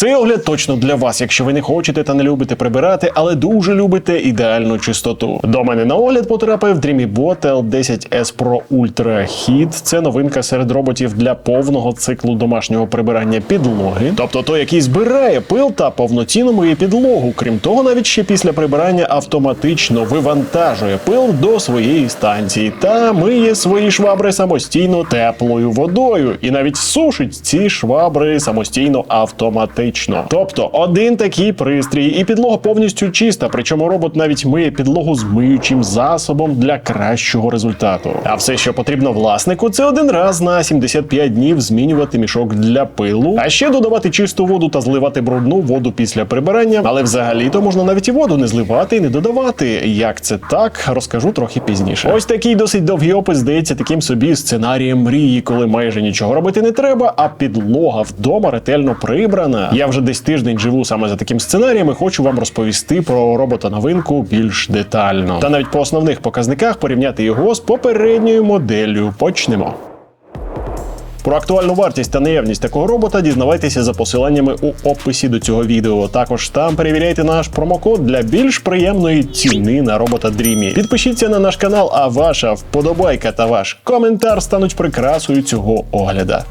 Цей огляд точно для вас, якщо ви не хочете та не любите прибирати, але дуже любите ідеальну чистоту. До мене на огляд потрапив DreamyBot L10S Pro Ultra Heat. Це новинка серед роботів для повного циклу домашнього прибирання підлоги, тобто той, який збирає пил та повноцінно миє підлогу. Крім того, навіть ще після прибирання автоматично вивантажує пил до своєї станції та миє свої швабри самостійно теплою водою, і навіть сушить ці швабри самостійно автоматично. Тобто один такий пристрій, і підлога повністю чиста. Причому робот навіть миє підлогу з миючим засобом для кращого результату. А все, що потрібно власнику, це один раз на 75 днів змінювати мішок для пилу, а ще додавати чисту воду та зливати брудну воду після прибирання. Але взагалі-то можна навіть і воду не зливати і не додавати. Як це так, розкажу трохи пізніше. Ось такий досить довгий опис здається таким собі сценарієм мрії, коли майже нічого робити не треба, а підлога вдома ретельно прибрана. Я вже десь тиждень живу саме за таким сценарієм і хочу вам розповісти про робота новинку більш детально. Та навіть по основних показниках порівняти його з попередньою моделлю. Почнемо. Про актуальну вартість та наявність такого робота дізнавайтеся за посиланнями у описі до цього відео. Також там перевіряйте наш промокод для більш приємної ціни на робота Dreamy. Підпишіться на наш канал, а ваша вподобайка та ваш коментар стануть прикрасою цього огляда.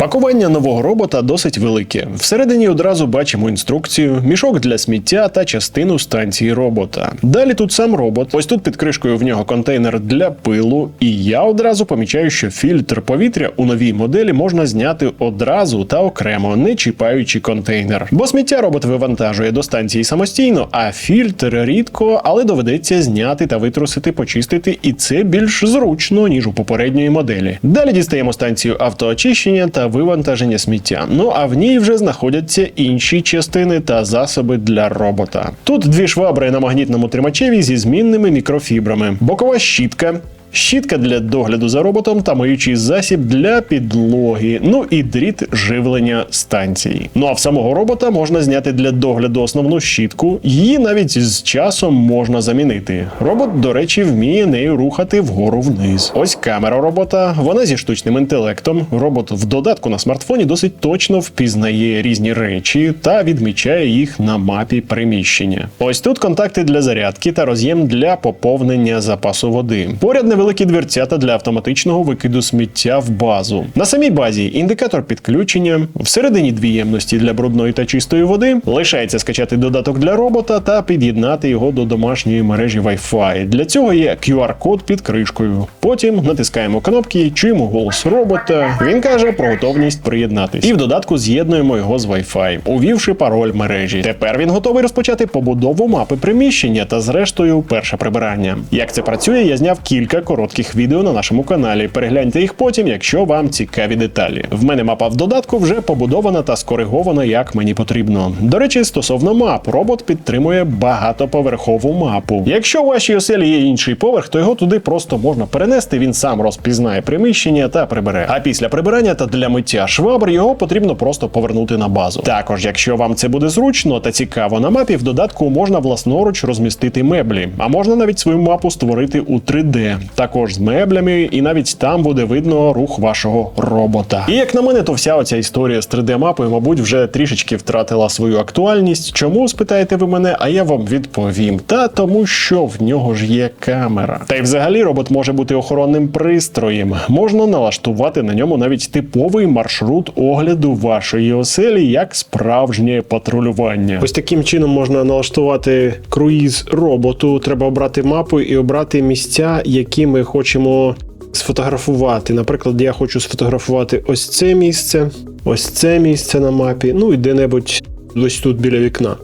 Пакування нового робота досить велике. Всередині одразу бачимо інструкцію, мішок для сміття та частину станції робота. Далі тут сам робот. Ось тут під кришкою в нього контейнер для пилу. І я одразу помічаю, що фільтр повітря у новій моделі можна зняти одразу та окремо, не чіпаючи контейнер. Бо сміття робот вивантажує до станції самостійно, а фільтр рідко, але доведеться зняти та витрусити, почистити, і це більш зручно ніж у попередньої моделі. Далі дістаємо станцію автоочищення та вивантаження сміття. Ну а в ній вже знаходяться інші частини та засоби для робота. Тут дві швабри на магнітному тримачеві зі змінними мікрофібрами, бокова щітка. Щітка для догляду за роботом та миючий засіб для підлоги, ну і дріт живлення станції. Ну а в самого робота можна зняти для догляду основну щітку, її навіть з часом можна замінити. Робот, до речі, вміє нею рухати вгору вниз. Ось камера робота, вона зі штучним інтелектом. Робот в додатку на смартфоні досить точно впізнає різні речі та відмічає їх на мапі приміщення. Ось тут контакти для зарядки та роз'єм для поповнення запасу води. Поряд невеликі дверцята для автоматичного викиду сміття в базу. На самій базі індикатор підключення, всередині дві ємності для брудної та чистої води. Лишається скачати додаток для робота та під'єднати його до домашньої мережі Wi-Fi. Для цього є QR-код під кришкою. Потім натискаємо кнопки, чуємо голос робота. Він каже про готовність приєднатись. І в додатку з'єднуємо його з Wi-Fi, увівши пароль мережі. Тепер він готовий розпочати побудову мапи приміщення та, зрештою, перше прибирання. Як це працює, я зняв кілька коротких відео на нашому каналі. Перегляньте їх потім, якщо вам цікаві деталі. В мене мапа в додатку вже побудована та скоригована, як мені потрібно. До речі, стосовно мап, робот підтримує багатоповерхову мапу. Якщо у вашій оселі є інший поверх, то його туди просто можна перенести. Він сам розпізнає приміщення та прибере. А після прибирання та для миття швабр його потрібно просто повернути на базу. Також, якщо вам це буде зручно та цікаво, на мапі в додатку можна власноруч розмістити меблі, а можна навіть свою мапу створити у 3D. Також з меблями, і навіть там буде видно рух вашого робота. І як на мене, то вся оця історія з 3D-мапою, мабуть, вже трішечки втратила свою актуальність. Чому спитаєте ви мене? А я вам відповім. Та тому, що в нього ж є камера. Та й взагалі робот може бути охоронним пристроєм. Можна налаштувати на ньому навіть типовий маршрут огляду вашої оселі як справжнє патрулювання. Ось таким чином можна налаштувати круїз роботу. Треба обрати мапу і обрати місця, які ми хочемо сфотографувати. Наприклад, я хочу сфотографувати ось це місце, ось це місце на мапі, ну і де-небудь ось тут біля вікна.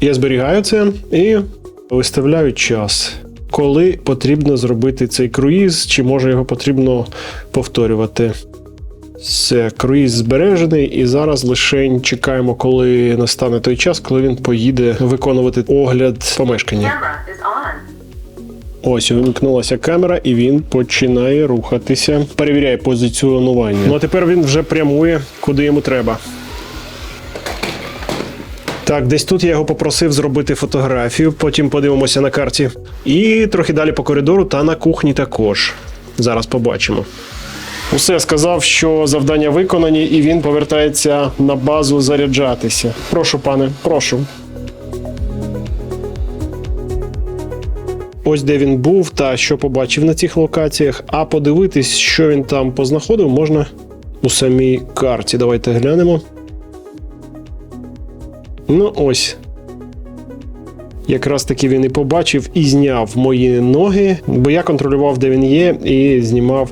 Я зберігаю це і виставляю час. Коли потрібно зробити цей круїз, чи може його потрібно повторювати. Все, круїз збережений, і зараз лише чекаємо, коли настане той час, коли він поїде виконувати огляд помешкання. Ось увімкнулася камера, і він починає рухатися. Перевіряє позиціонування. Ну а тепер він вже прямує, куди йому треба. Так, десь тут я його попросив зробити фотографію, потім подивимося на карті. І трохи далі по коридору та на кухні також. Зараз побачимо. Усе сказав, що завдання виконані, і він повертається на базу заряджатися. Прошу, пане, прошу. Ось де він був та що побачив на цих локаціях. А подивитись, що він там познаходив, можна у самій карті. Давайте глянемо. Ну ось. Якраз таки він і побачив і зняв мої ноги, бо я контролював, де він є, і знімав.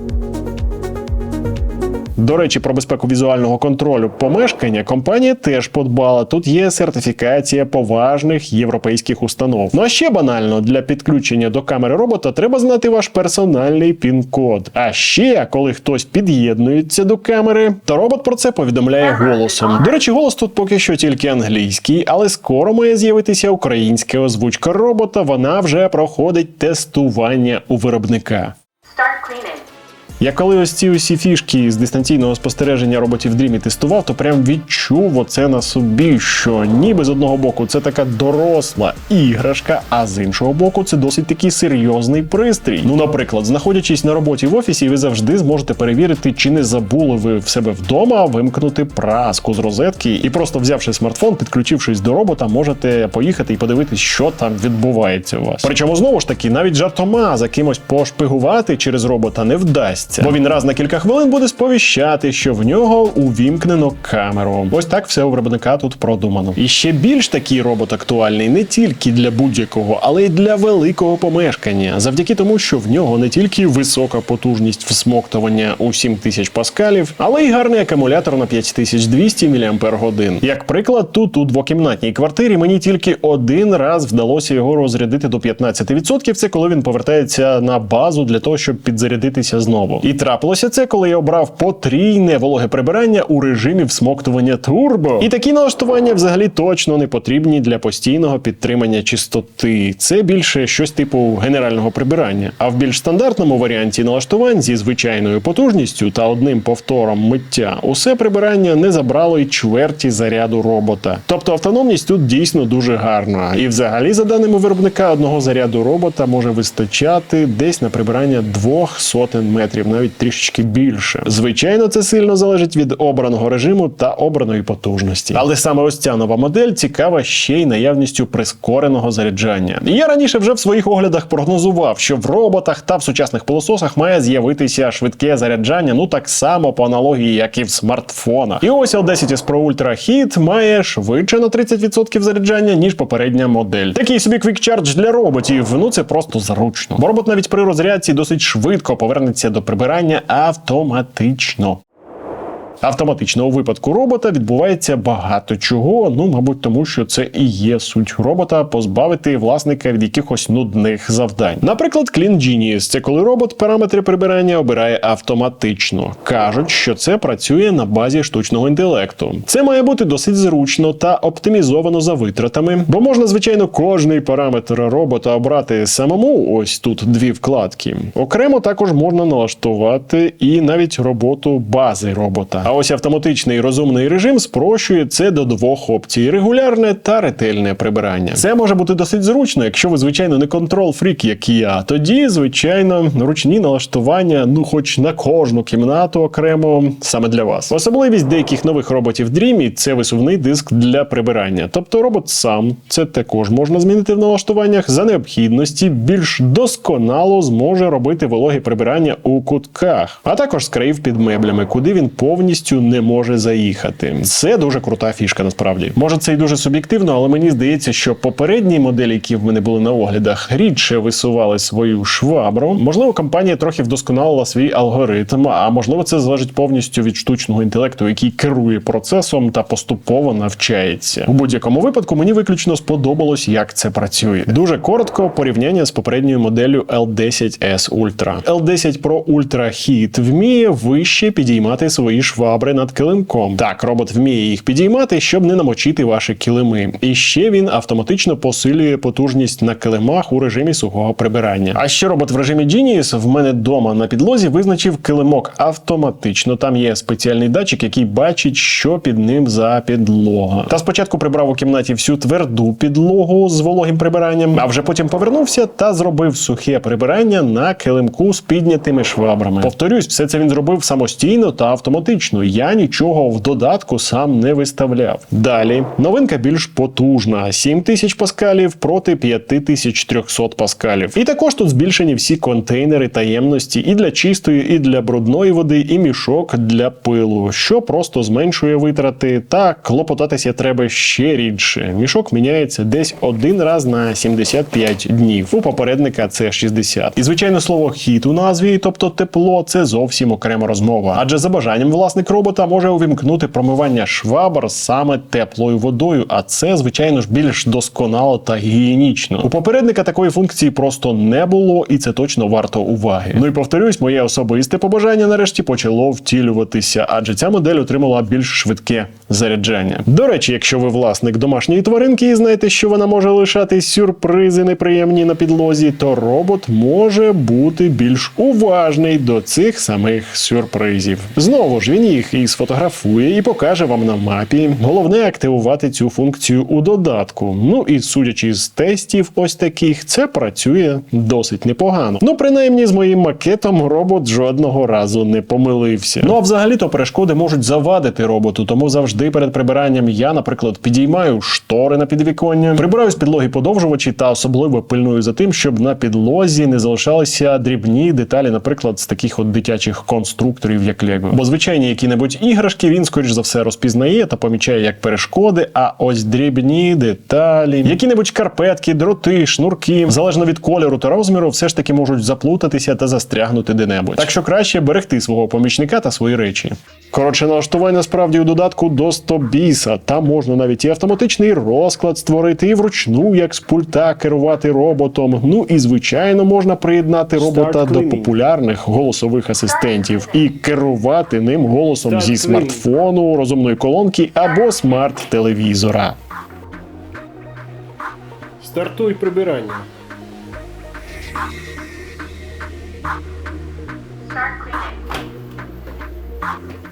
До речі, про безпеку візуального контролю помешкання компанія теж подбала. Тут є сертифікація поважних європейських установ. Ну а ще банально для підключення до камери робота треба знати ваш персональний пін-код. А ще, коли хтось під'єднується до камери, то робот про це повідомляє голосом. До речі, голос тут поки що тільки англійський, але скоро має з'явитися українська озвучка робота. Вона вже проходить тестування у виробника. Start cleaning. Я коли ось ці усі фішки з дистанційного спостереження роботів Дрімі тестував, то прям відчув оце на собі, що ніби з одного боку це така доросла іграшка, а з іншого боку, це досить такий серйозний пристрій. Ну, наприклад, знаходячись на роботі в офісі, ви завжди зможете перевірити, чи не забули ви в себе вдома вимкнути праску з розетки, і просто взявши смартфон, підключившись до робота, можете поїхати і подивитись, що там відбувається у вас. Причому знову ж таки, навіть жартома за кимось пошпигувати через робота не вдасться, бо він раз на кілька хвилин буде сповіщати, що в нього увімкнено камеру. Ось так все у виробника тут продумано. І ще більш такий робот актуальний не тільки для будь-якого, але й для великого помешкання, завдяки тому, що в нього не тільки висока потужність всмоктування у 7000 паскалів, але й гарний акумулятор на 5200 мАч. Як приклад, тут у двокімнатній квартирі мені тільки один раз вдалося його розрядити до 15%. Це коли він повертається на базу для того, щоб підзарядитися знову. І трапилося це, коли я обрав потрійне вологе прибирання у режимі всмоктування турбо. І такі налаштування взагалі точно не потрібні для постійного підтримання чистоти. Це більше щось типу генерального прибирання. А в більш стандартному варіанті налаштувань зі звичайною потужністю та одним повтором миття усе прибирання не забрало й чверті заряду робота. Тобто автономність тут дійсно дуже гарна. І взагалі, за даними виробника, одного заряду робота може вистачати десь на прибирання двох сотень метрів, навіть трішечки більше. Звичайно, це сильно залежить від обраного режиму та обраної потужності. Але саме ось ця нова модель цікава ще й наявністю прискореного заряджання. Я раніше вже в своїх оглядах прогнозував, що в роботах та в сучасних пилососах має з'явитися швидке заряджання, ну так само по аналогії, як і в смартфонах. І ось L10S Pro Ultra Heat має швидше на 30% заряджання, ніж попередня модель. Такий собі Quick Charge для роботів. Ну це просто зручно. Бо робот навіть при розрядці досить швидко повернеться до прибирання автоматично. Автоматично у випадку робота відбувається багато чого. Ну, мабуть, тому що це і є суть робота позбавити власника від якихось нудних завдань. Наприклад, Clean Genius – це коли робот параметри прибирання обирає автоматично. кажуть, що це працює на базі штучного інтелекту. Це має бути досить зручно та оптимізовано за витратами, бо можна, звичайно, кожний параметр робота обрати самому. Ось тут дві вкладки. Окремо також можна налаштувати і навіть роботу бази робота. А ось автоматичний розумний режим спрощує це до двох опцій: регулярне та ретельне прибирання. Це може бути досить зручно, якщо ви, звичайно, не контрол фрік, як і я. Тоді, звичайно, ручні налаштування, ну хоч на кожну кімнату окремо саме для вас. Особливість деяких нових роботів Dreamy – це висувний диск для прибирання. Тобто робот сам це також можна змінити в налаштуваннях за необхідності, більш досконало зможе робити вологі прибирання у кутках, а також скриїв під меблями, куди він повністю не може заїхати. Це дуже крута фішка, насправді. Може, це і дуже суб'єктивно, але мені здається, що попередні моделі, які в мене були на оглядах, рідше висували свою швабру. Можливо, компанія трохи вдосконалила свій алгоритм, а можливо, це залежить повністю від штучного інтелекту, який керує процесом та поступово навчається. У будь-якому випадку мені виключно сподобалось, як це працює. Дуже коротко порівняння з попередньою моделлю L10S Ultra. L10 Pro Ultra Heat вміє вище підіймати свої швабри швабри над килимком. Так, робот вміє їх підіймати, щоб не намочити ваші килими. І ще він автоматично посилює потужність на килимах у режимі сухого прибирання. А ще робот в режимі Genius в мене вдома на підлозі визначив килимок автоматично. Там є спеціальний датчик, який бачить, що під ним за підлога. Та спочатку прибрав у кімнаті всю тверду підлогу з вологим прибиранням, а вже потім повернувся та зробив сухе прибирання на килимку з піднятими швабрами. Повторюсь, все це він зробив самостійно та автоматично. Я нічого в додатку сам не виставляв. Далі новинка більш потужна: 7000 паскалів проти 5300 паскалів. І також тут збільшені всі контейнери таємності і для чистої, і для брудної води, і мішок для пилу, що просто зменшує витрати. Та клопотатися треба ще рідше. Мішок міняється десь один раз на 75 днів. У попередника це 60. І звичайно, слово хіт у назві, тобто тепло, це зовсім окрема розмова. Адже за бажанням власник робота може увімкнути промивання швабр саме теплою водою, а це, звичайно ж, більш досконало та гігієнічно. У попередника такої функції просто не було, і це точно варто уваги. Ну і повторюсь, моє особисте побажання нарешті почало втілюватися, адже ця модель отримала більш швидке заряджання. До речі, якщо ви власник домашньої тваринки і знаєте, що вона може лишати сюрпризи неприємні на підлозі, то робот може бути більш уважний до цих самих сюрпризів. Знову ж він їх і сфотографує, і покаже вам на мапі. Головне активувати цю функцію у додатку. Ну і судячи з тестів, ось таких, це працює досить непогано. Ну, принаймні, з моїм макетом робот жодного разу не помилився. Ну а взагалі-то перешкоди можуть завадити роботу, тому завжди перед прибиранням я, наприклад, підіймаю штори на підвіконня, прибираю з підлоги подовжувачі та особливо пильную за тим, щоб на підлозі не залишалися дрібні деталі, наприклад, з таких от дитячих конструкторів, як Лего. Бо звичайні які-небудь іграшки він, скоріш за все, розпізнає та помічає як перешкоди. А ось дрібні деталі, які-небудь шкарпетки, дроти, шнурки, залежно від кольору та розміру, все ж таки можуть заплутатися та застрягнути де-небудь. Так що краще берегти свого помічника та свої речі. Коротше, налаштувань насправді у додатку до 100 біса. Там можна навіть і автоматичний розклад створити, і вручну, як з пульта керувати роботом. Ну і звичайно можна приєднати робота до популярних голосових асистентів і керувати ним голосом зі смартфону, розумної колонки або смарт-телевізора. Стартуй прибирання.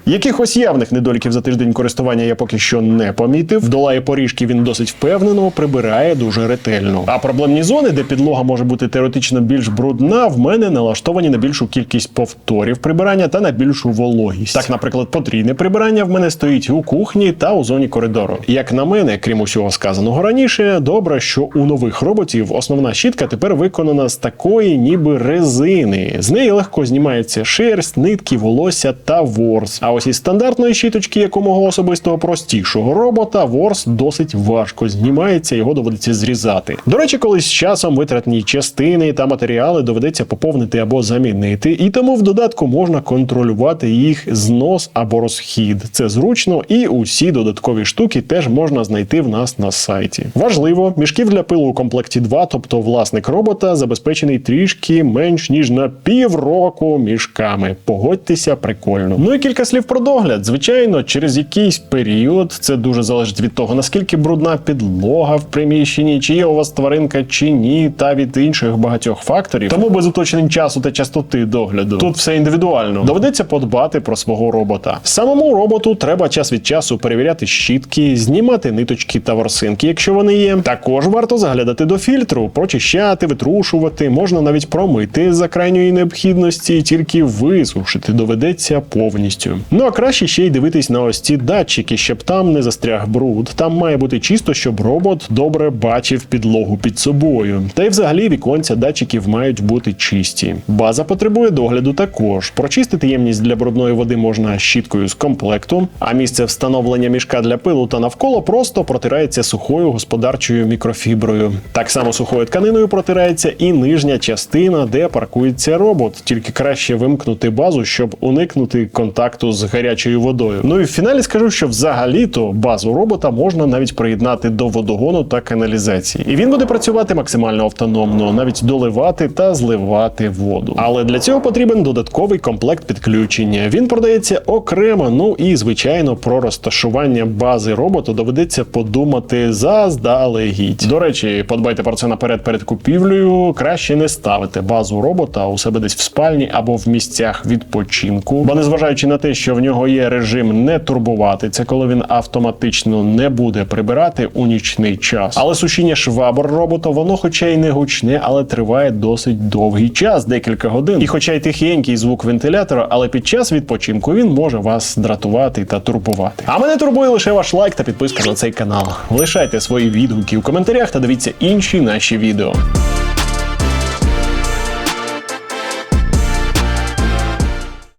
Якихось явних недоліків за тиждень користування я поки що не помітив. Долає поріжки він досить впевнено, прибирає дуже ретельно. А проблемні зони, де підлога може бути теоретично більш брудна, в мене налаштовані на більшу кількість повторів прибирання та на більшу вологість. Так, наприклад, потрійне прибирання в мене стоїть у кухні та у зоні коридору. Як на мене, крім усього сказаного раніше, добре, що у нових роботів основна щітка тепер виконана з такої, ніби резини. З неї легко знімається шерсть, нитки, волосся та ворс. А ось із стандартної щіточки якомога особистого простішого робота ворс досить важко знімається, його доводиться зрізати. До речі, колись з часом витратні частини та матеріали доведеться поповнити або замінити, і тому в додатку можна контролювати їх знос або розхід. Це зручно, і усі додаткові штуки теж можна знайти в нас на сайті. Важливо, мішків для пилу у комплекті 2, тобто власник робота, забезпечений трішки менш ніж на півроку мішками. Погодьтеся, прикольно. Ну і кілька слів про догляд. Звичайно, через якийсь період це дуже залежить від того, наскільки брудна підлога в приміщенні, чи є у вас тваринка чи ні, та від інших багатьох факторів. Тому без уточнень часу та частоти догляду. Тут все індивідуально. Доведеться подбати про свого робота. Самому роботу треба час від часу перевіряти щітки, знімати ниточки та ворсинки, якщо вони є. Також варто заглядати до фільтру, прочищати, витрушувати, можна навіть промити за крайньої необхідності, тільки висушити доведеться повністю. Ну а краще ще й дивитись на ось ці датчики, щоб там не застряг бруд. Там має бути чисто, щоб робот добре бачив підлогу під собою. Та й взагалі віконця датчиків мають бути чисті. База потребує догляду також. Прочистити ємність для брудної води можна щіткою з комплекту, а місце встановлення мішка для пилу та навколо просто протирається сухою господарчою мікрофіброю. Так само сухою тканиною протирається і нижня частина, де паркується робот. Тільки краще вимкнути базу, щоб уникнути контакту з гарячою водою. Ну і в фіналі скажу, що взагалі-то базу робота можна навіть приєднати до водогону та каналізації. І він буде працювати максимально автономно, навіть доливати та зливати воду. Але для цього потрібен додатковий комплект підключення. Він продається окремо. Ну і звичайно, про розташування бази роботу доведеться подумати заздалегідь. До речі, подбайте про це наперед перед купівлею. Краще не ставити базу робота у себе десь в спальні або в місцях відпочинку. Бо незважаючи на те, що в нього є режим не турбувати, це коли він автоматично не буде прибирати у нічний час. Але сушіння швабр робота, воно, хоча й не гучне, але триває досить довгий час, декілька годин. І хоча й тихенький звук вентилятора, але під час відпочинку він може вас дратувати та турбувати. А мене турбує лише ваш лайк та підписка на цей канал. Лишайте свої відгуки у коментарях та дивіться інші наші відео.